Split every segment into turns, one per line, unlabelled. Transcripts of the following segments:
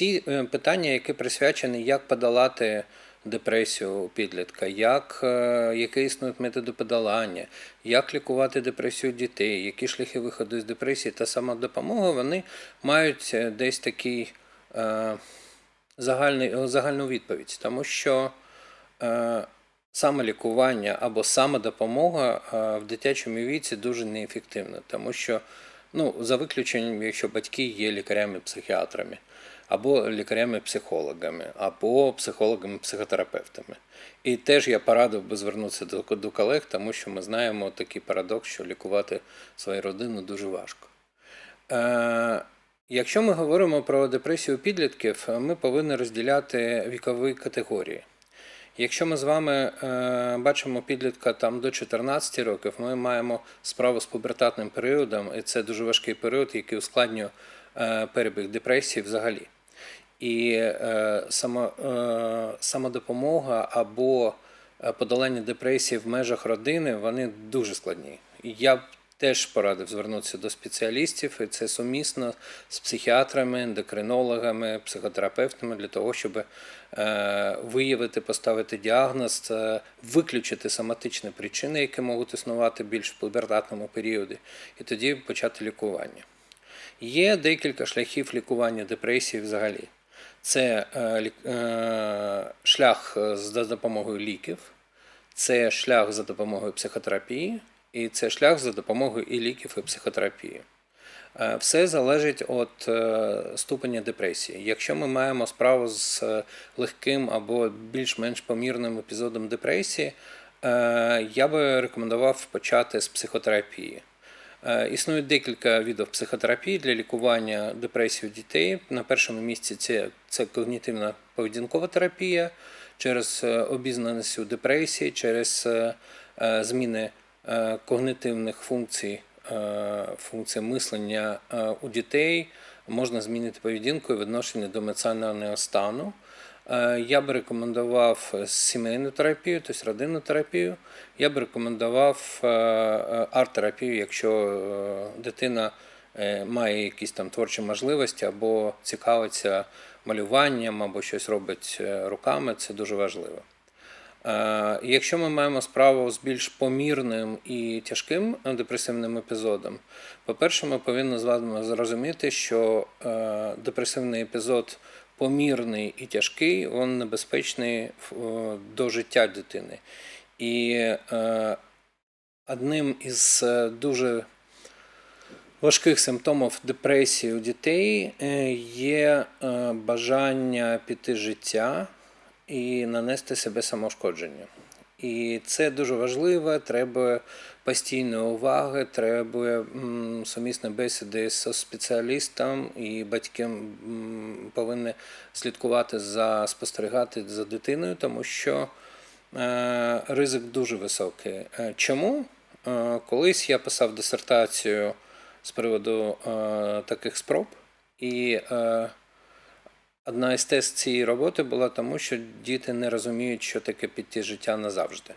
всі е, питання, які присвячені, як подолати депресію у підлітка, як, е, які існують методи подолання, як лікувати депресію дітей, які шляхи виходу з депресії та самодопомога, вони мають е, десь такий е, загальний, загальну відповідь, тому що е, самолікування або самодопомога в дитячому віці дуже неефективна, тому що, ну, за виключенням, якщо батьки є лікарями-психіатрами, або лікарями-психологами, або психологами-психотерапевтами. І теж я порадив би звернутися до, колег, тому що ми знаємо такий парадокс, що лікувати свою родину дуже важко. Е, Якщо ми говоримо про депресію підлітків, ми повинні розділяти вікові категорії. Якщо ми з вами е, бачимо підлітка там до 14 років, ми маємо справу з пубертатним періодом, і це дуже важкий період, який ускладнює е, перебіг депресії взагалі. І е, само, е, самодопомога або е, подолання депресії в межах родини вони дуже складні. Я б теж порадив звернутися до спеціалістів, і це сумісно з психіатрами, ендокринологами, психотерапевтами для того, щоб е, виявити, поставити діагноз, е, виключити соматичні причини, які можуть існувати більш в пубертатному періоді, і тоді почати лікування. Є декілька шляхів лікування депресії взагалі. Це е, е, шлях е, за допомогою ліків, це шлях за допомогою психотерапії, і це шлях за допомогою і ліків, і психотерапії. Все залежить від ступеня депресії. Якщо ми маємо справу з легким або більш-менш помірним епізодом депресії, я би рекомендував почати з психотерапії. Е, Існує декілька видів психотерапії для лікування депресії у дітей. На першому місці це, це когнітивна поведінкова терапія через е, обізнаність у депресії, через е, зміни когнитивних функцій, функцій мислення у дітей. Можна змінити поведінку і відношення до емоціонального стану. Е, Я би рекомендував сімейну терапію, тобто родинну терапію. Я б рекомендував е, е, арт-терапію, якщо дитина має якісь там творчі можливості або цікавиться малюванням, або щось робить руками, це дуже важливо. Якщо ми маємо справу з більш помірним і тяжким депресивним епізодом, по-перше, ми повинні з вами зрозуміти, що депресивний епізод помірний і тяжкий, він небезпечний е, до життя дитини. І е, одним із е, дуже важких симптомів депресії у дітей є бажання піти життя і нанести себе самошкодження. І це дуже важливо, треба постійної уваги, треба м, бесіди з спеціалістом, і батьки повинні слідкувати за спостерігати за дитиною, тому що е, ризик дуже високий. Е, Чому? Е, Колись я писав дисертацію з приводу таких спроб, і одна із тез цієї роботи була тому, що діти не розуміють, що таке піти життя назавжди.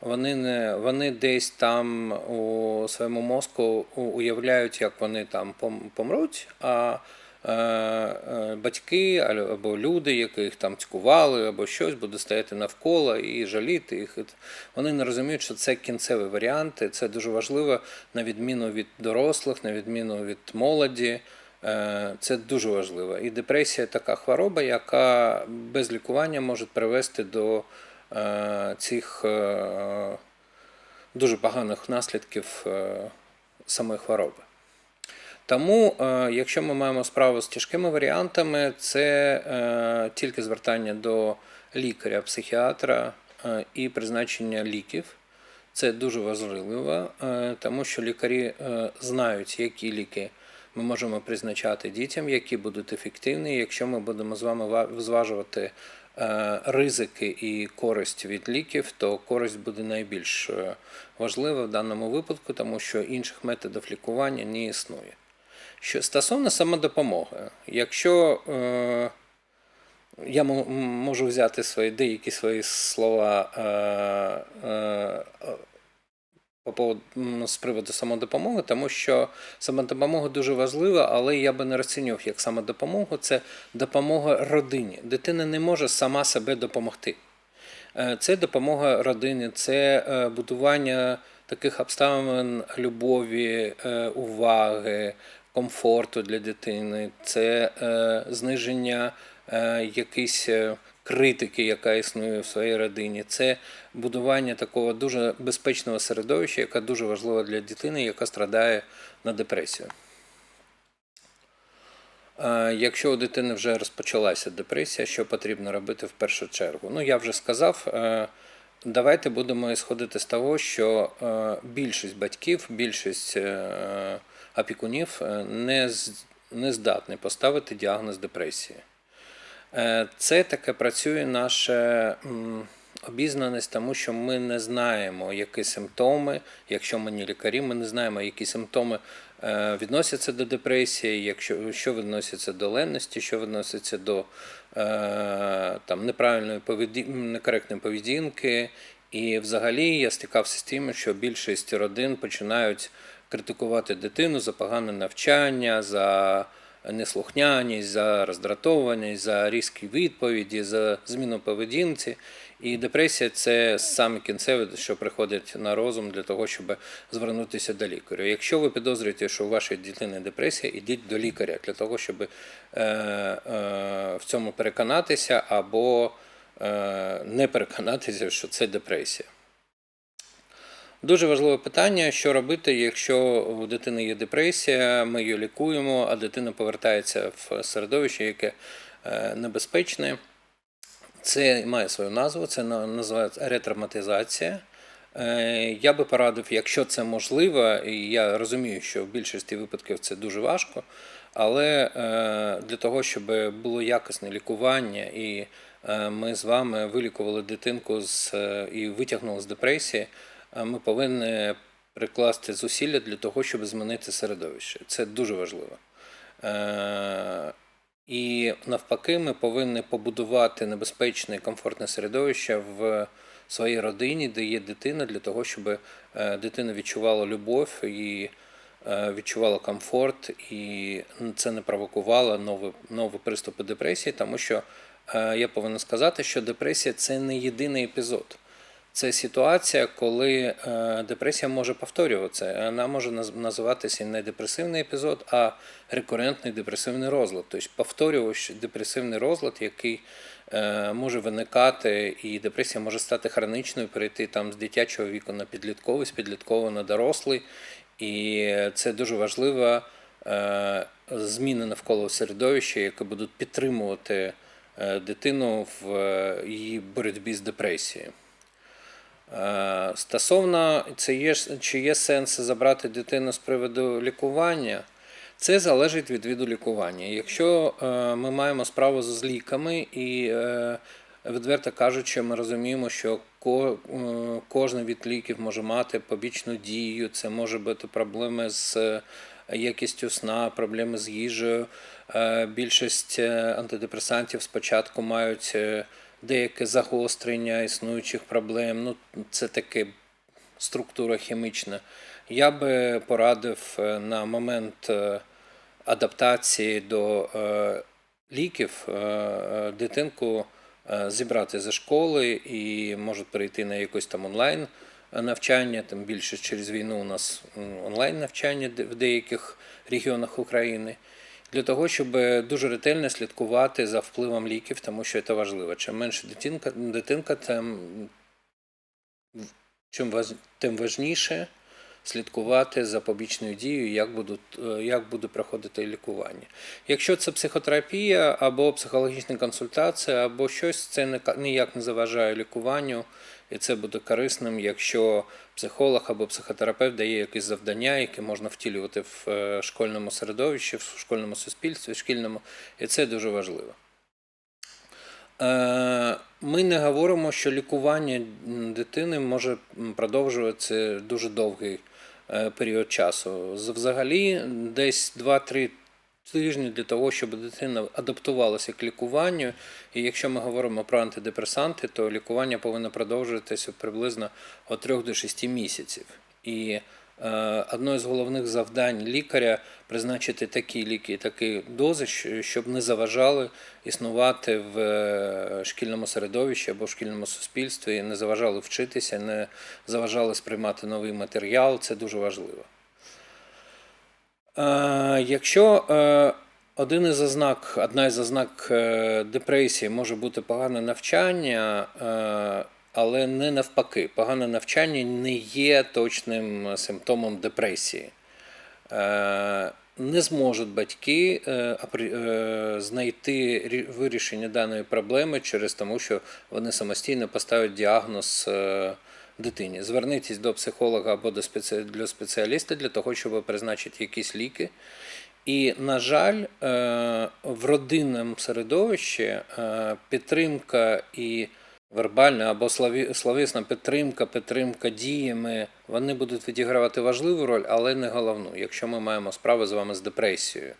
Вони, не, вони десь там у своєму мозку уявляють, як вони там помруть, а е, е, батьки або люди, яких там цькували, або щось, будуть стояти навколо і жаліти їх. Вони не розуміють, що це кінцевий варіант, і це дуже важливо на відміну від дорослих, на відміну від молоді. Е, Це дуже важливо. І депресія така хвороба, яка без лікування може привести до цих е, дуже поганих наслідків е, самої хвороби. Тому, е, якщо ми маємо справу з тяжкими варіантами, це е, тільки звертання до лікаря, психіатра е, і призначення ліків. Це дуже важливо, е, тому що лікарі е, знають, які ліки ми можемо призначати дітям, які будуть ефективні. Якщо ми будемо з вами ва- зважувати е, ризики і користь від ліків, то користь буде найбільш е, важлива в даному випадку, тому що інших методів лікування не існує. Що стосовно самодопомоги, якщо е, я можу взяти свої деякі свої слова е, е, по поводу, з приводу самодопомоги, тому що самодопомога дуже важлива, але я би не розцінював як самодопомогу. Це допомога родині. Дитина не може сама себе допомогти. Е, Це допомога родині, це е, будування таких обставин любові, е, уваги, комфорту для дитини, це зниження е, критики, яка існує в своїй родині, це будування такого дуже безпечного середовища, яке дуже важливо для дитини, яка страдає на депресію. Якщо у дитини вже розпочалася депресія, що потрібно робити в першу чергу? Ну, я вже сказав, е, давайте будемо ісходити з того, що е, більшість батьків, більшість е, опікунів не здатні поставити діагноз депресії. Е, Це таке працює наша обізнаність, тому що ми не знаємо, які симптоми, якщо ми не лікарі, ми не знаємо, які симптоми е, відносяться до депресії, якщо що відноситься до ленності, що відноситься до е, там, неправильної поведі... некоректної поведінки. І взагалі я стикався з тим, що більшість родин починають критикувати дитину за погане навчання, за неслухняність, за роздратованість, за різкі відповіді, за зміну поведінці. І депресія це саме кінцеве, що приходить на розум для того, щоб звернутися до лікаря. Якщо ви підозрюєте, що у вашої дитини депресія, ідіть до лікаря для того, щоб е, е, в цьому переконатися або е, не переконатися, що це депресія. Дуже важливе питання, що робити, якщо у дитини є депресія, ми її лікуємо, а дитина повертається в середовище, яке е, небезпечне. Це має свою назву, це називається ретравматизація. Е, Я би порадив, якщо це можливо, і я розумію, що в більшості випадків це дуже важко, але е, для того, щоб було якісне лікування, і ми з вами вилікували дитинку з, і витягнули з депресії, ми повинні прикласти зусилля для того, щоб змінити середовище. Це дуже важливо. Е, І навпаки, ми повинні побудувати небезпечне і комфортне середовище в своїй родині, де є дитина, для того, щоб е, дитина відчувала любов і е, відчувала комфорт, і це не провокувало нові, нові приступи депресії, тому що е, я повинен сказати, що депресія це не єдиний епізод. Це ситуація, коли е, депресія може повторюватися. Вона може наз- називатися не депресивний епізод, а рекурентний депресивний розлад. Тобто повторювач депресивний розлад, який е, може виникати, і депресія може стати хронічною, перейти там з дитячого віку на підлітковий, з підліткового на дорослий. І це дуже важливо е, зміни навколо середовища, які будуть підтримувати дитину в її боротьбі з депресією. Е, Стосовно це є, чи є сенс забрати дитину з приводу лікування, це залежить від виду лікування. Якщо е, ми маємо справу з ліками і е, відверто кажучи, ми розуміємо, що кожен від ліків може мати побічну дію, це може бути проблеми з якістю сна, проблеми з їжею. Більшість антидепресантів спочатку мають деяке загострення існуючих проблем. Ну, це таке структура хімічна. Я би порадив е, на момент е, адаптації до е, ліків дитинку зібрати зі школи і можуть перейти на якось там онлайн навчання. Тим більше через війну у нас онлайн навчання в деяких регіонах України. Для того, щоб дуже ретельно слідкувати за впливом ліків, тому що це важливо. Чим менше дитинка, дитинка тим, чим важ, тим важніше слідкувати за побічною дією, як, будуть, е, як буде проходити лікування. Якщо це психотерапія або психологічна консультація, або щось, це ніяк не заважає лікуванню, і це буде корисним, якщо психолог або психотерапевт дає якісь завдання, які можна втілювати в е, школьному середовищі, в школьному суспільстві, в шкільному, і це дуже важливо. Е, Ми не говоримо, що лікування дитини може продовжуватися дуже довгий е, період часу. Взагалі, десь 2-3 тижні для того, щоб дитина адаптувалася к лікуванню. І якщо ми говоримо про антидепресанти, то лікування повинно продовжуватися приблизно від 3 до 6 місяців. І е, одне з головних завдань лікаря призначити такі ліки, такі дози, щоб не заважали існувати в е, шкільному середовищі або в шкільному суспільстві, не заважали вчитися, не заважали сприймати новий матеріал. Це дуже важливо. Е, Якщо е, один із ознак, одна із ознак е, депресії може бути погане навчання, але не навпаки. Погане навчання не є точним симптомом депресії. Не зможуть батьки знайти рі- вирішення даної проблеми через тому, що вони самостійно поставлять діагноз дитині. Звернитись до психолога або до спеці... до спеціаліста для того, щоб призначити якісь ліки. І, на жаль, е, в родинному середовищі е, підтримка і вербальна або словесна підтримка, підтримка діями, вони будуть відігравати важливу роль, але не головну, якщо ми маємо справу з вами з депресією.